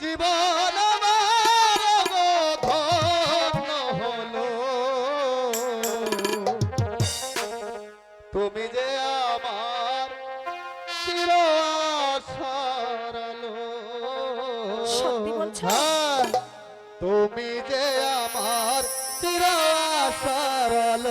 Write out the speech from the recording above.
জীবন হলো। তুমি যে আমার চির সরল হ্যাঁ, তুমি যে আমার চির সরল